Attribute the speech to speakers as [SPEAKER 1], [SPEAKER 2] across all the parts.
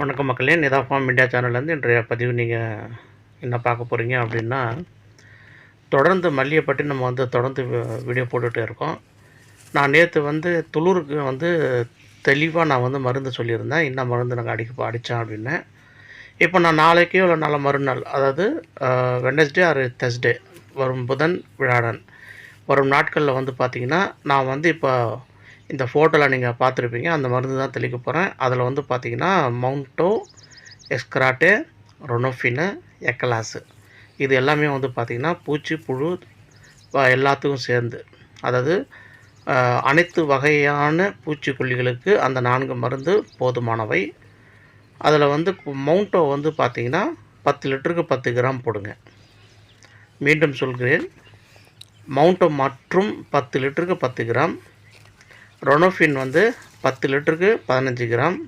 [SPEAKER 1] வணக்கம் மக்களே. Nita form India சேனல்லேருந்து இன்றைய பதிவு நீங்கள் என்ன பார்க்க போகிறீங்க அப்படின்னா தொடர்ந்து மல்லியை பற்றி நம்ம வந்து தொடர்ந்து வீடியோ போட்டுகிட்டே இருக்கோம். நான் நேற்று வந்து துளூருக்கு வந்து தெளிவாக நான் வந்து மருந்து சொல்லியிருந்தேன். என்ன மருந்து நாங்கள் அடிக்க அடித்தேன் அப்படின்னு. இப்போ நான் நாளைக்கே இல்லை நாளை மறுநாள் அதாவது வெனஸ்டே ஆர் தர்ஸ்டே வரும் புதன் விழாடன் வரும் நாட்களில் வந்து பார்த்திங்கன்னா நான் வந்து இப்போ இந்த ஃபோட்டோவில் நீங்கள் பார்த்துருப்பீங்க. அந்த மருந்து தான் தெளிக்க போகிறேன் அதில் வந்து பார்த்தீங்கன்னா மவுண்டோ எஸ்கிராட்டே ரொனோஃபினு எக்கலாஸு இது எல்லாமே வந்து பார்த்திங்கன்னா பூச்சி புழு எல்லாத்துக்கும் சேர்ந்து. அதாவது அனைத்து வகையான பூச்சிக்கொல்லிகளுக்கு அந்த நான்கு மருந்து போதுமானவை. அதில் வந்து மவுண்டோ வந்து பார்த்திங்கன்னா பத்து லிட்டருக்கு பத்து கிராம் போடுங்க. மீண்டும் சொல்கிறேன். மவுண்டோ மற்றும் பத்து லிட்டருக்கு பத்து கிராம். ரொனோஃபின் வந்து பத்து லிட்டருக்கு பதினஞ்சு கிராம்.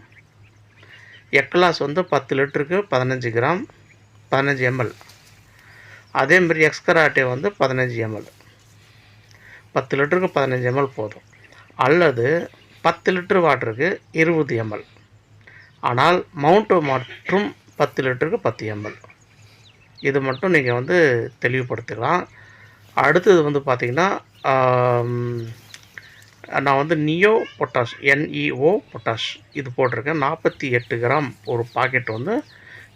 [SPEAKER 1] எக்லாஸ் வந்து பத்து லிட்டருக்கு பதினஞ்சு கிராம் பதினஞ்சு எம்எல் அதேமாரி எக்ஸ்கராட்டே வந்து பதினஞ்சு எம்எல் பத்து லிட்டருக்கு பதினஞ்சு எம்எல் போதும். அல்லது பத்து லிட்டர் வாட்டருக்கு இருபது எம்எல் ஆனால் மவுண்ட்டு மற்றும் பத்து லிட்டருக்கு பத்து எம்எல் இது மட்டும் நீங்கள் வந்து தெளிவுபடுத்திக்கலாம். அடுத்தது வந்து பார்த்திங்கன்னா நான் வந்து நியோ பொட்டாஷ் என்இஓ பொட்டாஷ் இது போட்டிருக்கேன். நாற்பத்தி எட்டு கிராம் ஒரு பாக்கெட் வந்து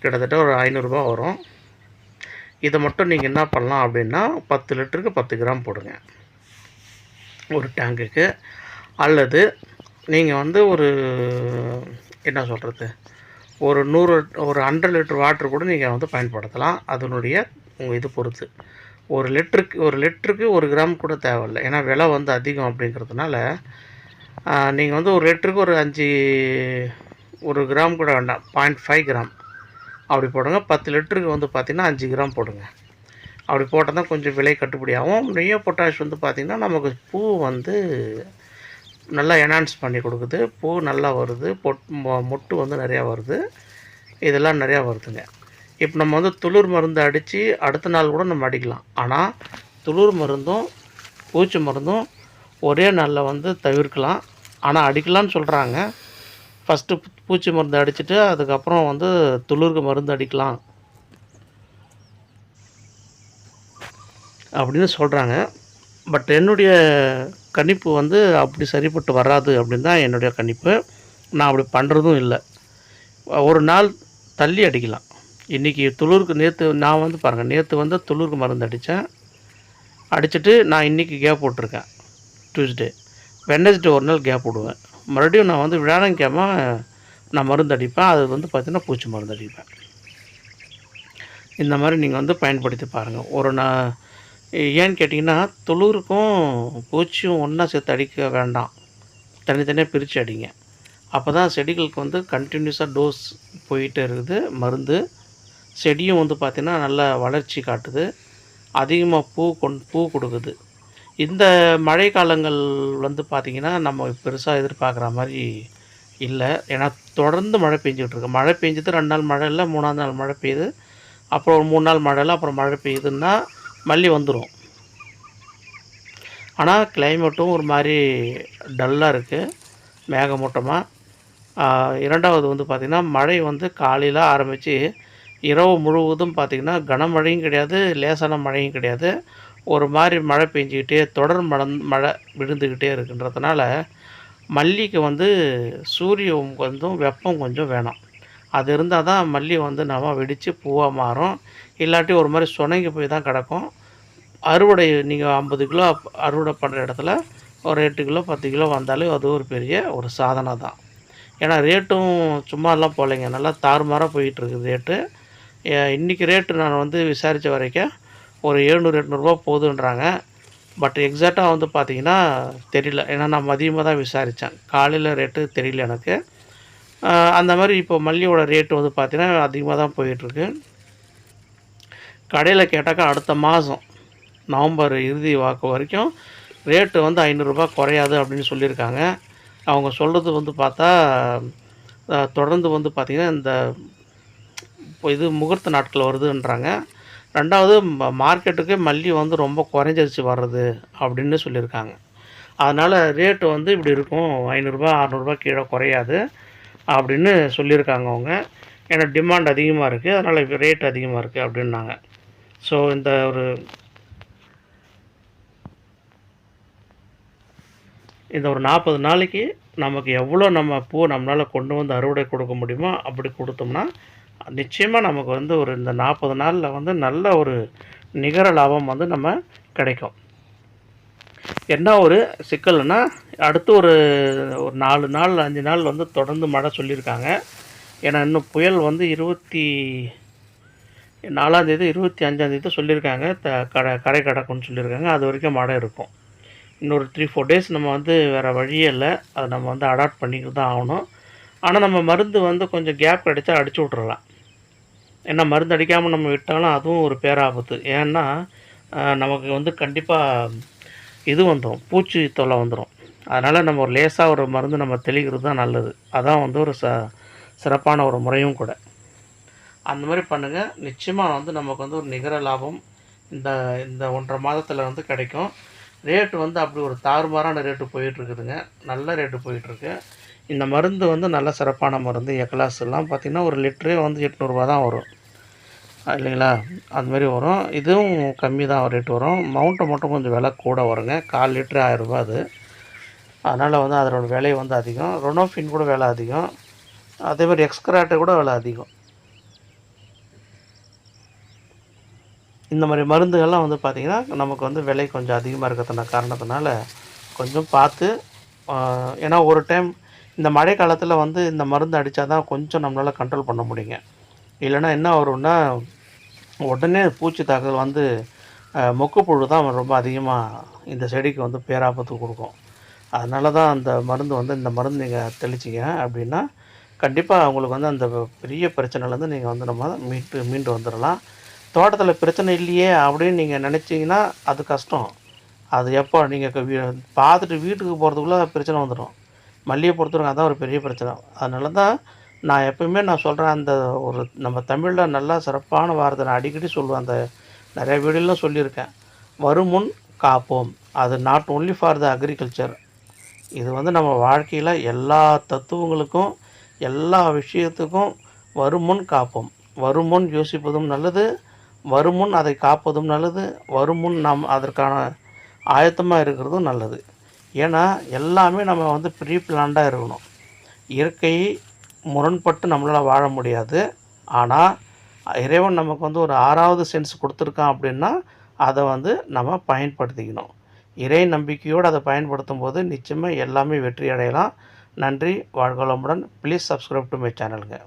[SPEAKER 1] கிட்டத்தட்ட ஒரு ஐநூறுரூபா வரும். இதை மட்டும் நீங்கள் என்ன பண்ணலாம் அப்படின்னா பத்து லிட்டருக்கு பத்து கிராம் போடுங்க. ஒரு டேங்குக்கு அல்லது நீங்கள் வந்து ஒரு என்ன சொல்கிறது ஒரு நூறு ஒரு ஹண்ட்ரட் லிட்டர் வாட்டர் கூட நீங்கள் வந்து பயன்படுத்தலாம். அதனுடைய உங்கள் இது பொறுத்து. ஒரு லிட்டருக்கு ஒரு லிட்டருக்கு ஒரு கிராம் கூட தேவையில்லை. ஏன்னா விலை வந்து அதிகம் அப்படிங்கிறதுனால நீங்கள் வந்து ஒரு லிட்டருக்கு ஒரு அஞ்சு ஒரு கிராம் கூட வேண்டாம். Point five gram. அப்படி போடுங்க. பத்து லிட்டருக்கு வந்து பார்த்திங்கன்னா அஞ்சு கிராம் போடுங்க. அப்படி போட்டால் தான் கொஞ்சம் விலை கட்டுப்படியாகும். நெய்யோ பொட்டாஷ் வந்து பார்த்திங்கன்னா நமக்கு பூ வந்து நல்லா என்ஹான்ஸ் பண்ணி கொடுக்குது. பூ நல்லா வருது. பொட் மொ- மொட்டு வந்து நிறையா வருது. இதெல்லாம் நிறையா வருதுங்க. இப்போ நம்ம வந்து துளிர் மருந்து அடித்து அடுத்த நாள் கூட நம்ம அடிக்கலாம். ஆனால் துளிர் மருந்தும் பூச்சி மருந்தும் ஒரே நாளில் வந்து தவிர்க்கலாம். ஆனால் அடிக்கலாம்னு சொல்கிறாங்க ஃபஸ்ட்டு பூச்சி மருந்து அடிச்சுட்டு அதுக்கப்புறம் வந்து துளிருக்கு மருந்து அடிக்கலாம். அப்படின்னு சொல்கிறாங்க பட் என்னுடைய கணிப்பு வந்து அப்படி சரிப்பட்டு வராது அப்படின்னு தான் என்னுடைய கணிப்பு. நான் அப்படி பண்ணுறதும் இல்லை. ஒரு நாள் தள்ளி அடிக்கலாம். இன்றைக்கி துளிருக்கு நேற்று நான் வந்து பாருங்கள் நேற்று வந்து துளிருக்கு மருந்து அடித்தேன் அடிச்சுட்டு நான் இன்றைக்கி கேப் போட்டிருக்கேன். டியூஸ்டே வெனஸ்டே ஒரு நாள் கேப் விடுவேன் மறுபடியும் நான் வந்து வியாழக்கிழமை நான் மருந்து அடிப்பேன். அது வந்து பார்த்திங்கன்னா பூச்சி மருந்து அடிப்பேன். இந்த மாதிரி நீங்கள் வந்து பயன்படுத்தி பாருங்கள் ஒரு நான் ஏன்னு கேட்டிங்கன்னா துளுருக்கும் பூச்சியும் ஒன்றா சேர்த்து அடிக்க வேண்டாம். தனித்தனியாக பிரித்து அடிங்க. அப்போ தான் செடிகளுக்கு வந்து கண்டினியூஸாக டோஸ் போயிட்டே இருக்குது. மருந்து செடியும் வந்து பார்த்திங்கன்னா நல்ல வளர்ச்சி காட்டுது. அதிகமாக பூ கொண் பூ கொடுக்குது. இந்த மழை காலங்கள் வந்து பார்த்திங்கன்னா நம்ம பெருசாக எதிர்பார்க்குற மாதிரி இல்லை. ஏன்னா தொடர்ந்து மழை பெஞ்சிக்கிட்டு மழை பெஞ்சது ரெண்டு நாள் மழை இல்லை மூணாவது நாள் மழை பெய்யுது. அப்புறம் ஒரு மூணு நாள் மழை இல்லை அப்புறம் மழை பெய்யுதுன்னா மல்லி வந்துடும் ஆனால் கிளைமேட்டும் ஒரு மாதிரி டல்லாக இருக்குது மேகமூட்டமாக இரண்டாவது வந்து பார்த்திங்கன்னா மழை வந்து காலையில் ஆரம்பித்து இரவு முழுவதும் பார்த்திங்கன்னா கனமழையும் கிடையாது லேசான மழையும் கிடையாது. ஒரு மாதிரி மழை பெஞ்சிக்கிட்டே தொடர் மழை மழை விழுந்துக்கிட்டே இருக்குன்றதுனால மல்லிக்கு வந்து சூரிய கொஞ்சம் வெப்பம் கொஞ்சம் வேணும். அது இருந்தால் தான் மல்லி வந்து நம்ம வெடித்து பூவாக மாறும். இல்லாட்டி ஒரு மாதிரி சுணங்கி போய் தான் கிடக்கும். அறுவடை நீங்கள் ஐம்பது கிலோ அறுவடை பண்ணுற இடத்துல ஒரு எட்டு கிலோ பத்து கிலோ வந்தாலே அது ஒரு பெரிய ஒரு சாதனை தான். ஏன்னா ரேட்டும் சும்மாலாம் போகலைங்க. நல்லா தாறுமாறாக போயிட்டுருக்குது ரேட்டு இன்றைக்கி ரேட்டு நான் வந்து விசாரித்த வரைக்கும் ஒரு எழுநூறு எட்நூறுபா போகுதுன்றாங்க பட் எக்ஸாக்டாக வந்து பார்த்திங்கன்னா தெரியல. ஏன்னா நான் மதியமாக தான் விசாரித்தேன் காலையில் ரேட்டு தெரியல எனக்கு. அந்த மாதிரி இப்போ மல்லியோட ரேட்டு வந்து பார்த்திங்கன்னா அதிகமாக தான் போயிட்டுருக்கு. கடையில் கேட்டாக்கா அடுத்த மாதம் நவம்பர் இறுதி வாக்கு வரைக்கும் ரேட்டு வந்து ஐநூறுரூபா குறையாது அப்படின்னு சொல்லியிருக்காங்க. அவங்க சொல்கிறது வந்து பார்த்தா தொடர்ந்து வந்து பார்த்திங்கன்னா இந்த இது முகூர்த்த நாட்கள் வருதுன்றாங்க. ரெண்டாவது ம- மார்க்கெட்டுக்கு மல்லி வந்து ரொம்ப குறைஞ்சிருச்சு வர்றது அப்படின்னு சொல்லியிருக்காங்க. அதனால் ரேட்டு வந்து இப்படி இருக்கும். ஐநூறுரூபா அறநூறுபா கீழே குறையாது அப்படின்னு சொல்லியிருக்காங்க அவங்க. ஏன்னா டிமாண்ட் அதிகமாக இருக்குது அதனால் ரேட் அதிகமாக இருக்குது அப்படின்னாங்க. ஸோ இந்த ஒரு இந்த ஒரு நாற்பது நாளைக்கு நமக்கு எவ்வளோ நம்ம பூ நம்மளால் கொண்டு வந்து அறுவடை கொடுக்க முடியுமோ அப்படி கொடுத்தோம்னா நிச்சயமாக நமக்கு வந்து ஒரு இந்த நாற்பது நாளில் வந்து நல்ல ஒரு நிகர லாபம் வந்து நம்ம கிடைக்கும். என்ன ஒரு சிக்கல்னா அடுத்து ஒரு ஒரு நாலு நாள் அஞ்சு நாள் வந்து தொடர்ந்து மழை சொல்லியிருக்காங்க. ஏன்னா இன்னும் புயல் வந்து இருபத்தி நாலாந்தேதி இருபத்தி அஞ்சாந்தேதி சொல்லியிருக்காங்க. த கடை கரை கடக்கும்னு சொல்லியிருக்காங்க. அது வரைக்கும் மழை இருக்கும். இன்னொரு த்ரீ ஃபோர் டேஸ் நம்ம வந்து வேறு வழியே இல்லை. அதை நம்ம வந்து அடாப்ட் பண்ணிக்கிட்டு தான் ஆகணும். ஆனால் நம்ம மருந்து வந்து கொஞ்சம் கேப் கிடைச்சா அடிச்சு விட்றலாம் ஏன்னா மருந்து அடிக்காமல் நம்ம விட்டாலும் அதுவும் ஒரு பேராபத்து. ஏன்னா நமக்கு வந்து கண்டிப்பாக இது வந்துடும் பூச்சி தொல்லை வந்துடும் அதனால் நம்ம ஒரு லேசாக ஒரு மருந்து நம்ம தெளிக்கிறது தான் நல்லது. அதான் வந்து ஒரு ச சிறப்பான ஒரு முறையும் கூட. அந்த மாதிரி பண்ணுங்கள் நிச்சயமாக வந்து நமக்கு வந்து ஒரு நிகர லாபம் இந்த இந்த ஒன்றரை மாதத்தில் வந்து கிடைக்கும். ரேட்டு வந்து அப்படி ஒரு தாறுமாறான ரேட்டு போயிட்டுருக்குதுங்க நல்ல ரேட்டு போயிட்டுருக்கு இந்த மருந்து வந்து நல்ல சிறப்பான மருந்து. எக்லாஸ் எல்லாம் பார்த்திங்கன்னா ஒரு லிட்டரே வந்து எட்நூறுபா தான் வரும். இல்லைங்களா? அதுமாரி வரும். இதுவும் கம்மி தான் ரேட் வரும். மவுண்ட்டை மட்டும் கொஞ்சம் விலை கூட வருங்க. கால் லிட்டரு ஆயிரரூபா அது. அதனால் வந்து அதோட விலை வந்து அதிகம். ரொனோஃபின் கூட விலை அதிகம். அதே மாதிரி எக்ஸ்கிராட்டு கூட விலை அதிகம். இந்த மாதிரி மருந்துகள்லாம் வந்து பார்த்திங்கன்னா நமக்கு வந்து விலை கொஞ்சம் அதிகமாக இருக்கிறதுன காரணத்தினால கொஞ்சம் பார்த்து ஏன்னா ஒரு டைம் இந்த மழை காலத்தில் வந்து இந்த மருந்து அடித்தா தான் கொஞ்சம் நம்மளால் கண்ட்ரோல் பண்ண முடியுங்க. இல்லைன்னா என்ன வரும்னா உடனே பூச்சி தாக்குதல் வந்து மொக்குப்புழு தான் ரொம்ப அதிகமாக இந்த செடிக்கு வந்து பேராபத்து கொடுக்கும். அதனால தான் அந்த மருந்து வந்து இந்த மருந்து நீங்கள் தெளிச்சிங்க அப்படின்னா கண்டிப்பாக உங்களுக்கு வந்து அந்த பெரிய பிரச்சனைலேருந்து நீங்கள் வந்து நம்ம மீட்டு மீண்டு வந்துடலாம் தோட்டத்தில் பிரச்சனை இல்லையே அப்படின்னு நீங்கள் நினச்சிங்கன்னா அது கஷ்டம். அது எப்போ நீங்கள் பார்த்துட்டு வீட்டுக்கு போகிறதுக்குள்ளே பிரச்சனை வந்துடும் மல்லியை பொறுத்தவரைக்கும் அதான் ஒரு பெரிய பிரச்சனை. அதனால தான் நான் எப்பயுமே நான் சொல்கிறேன் அந்த ஒரு நம்ம தமிழில் நல்லா சிறப்பான வார்த்தை நான் அடிக்கடி சொல்லுவேன். அந்த நிறைய வீடியோலாம் சொல்லியிருக்கேன். வருமுன் காப்போம். அது not only for the agriculture இது வந்து நம்ம வாழ்க்கையில் எல்லா தத்துவங்களுக்கும் எல்லா விஷயத்துக்கும் வருமுன் காப்போம். வருமுன் யோசிப்பதும் நல்லது வருமுன் அதை காப்பதும் நல்லது வருமுன் நாம் அதற்கான ஆயத்தமாக இருக்கிறதும் நல்லது. ஏன்னா எல்லாமே நம்ம வந்து ப்ரீ பிளான்டாக இருக்கணும். இயற்கை முரண்பட்டு நம்மளால் வாழ முடியாது. ஆனால் இறைவன் நமக்கு வந்து ஒரு ஆறாவது சென்ஸ் கொடுத்துருக்கான் அப்படின்னா அதை வந்து நம்ம பயன்படுத்திக்கணும். இறை நம்பிக்கையோடு அதை பயன்படுத்தும் போது நிச்சயமாக எல்லாமே வெற்றி அடையலாம். நன்றி வாழ்க வளமுடன். Please subscribe to my சேனலுங்க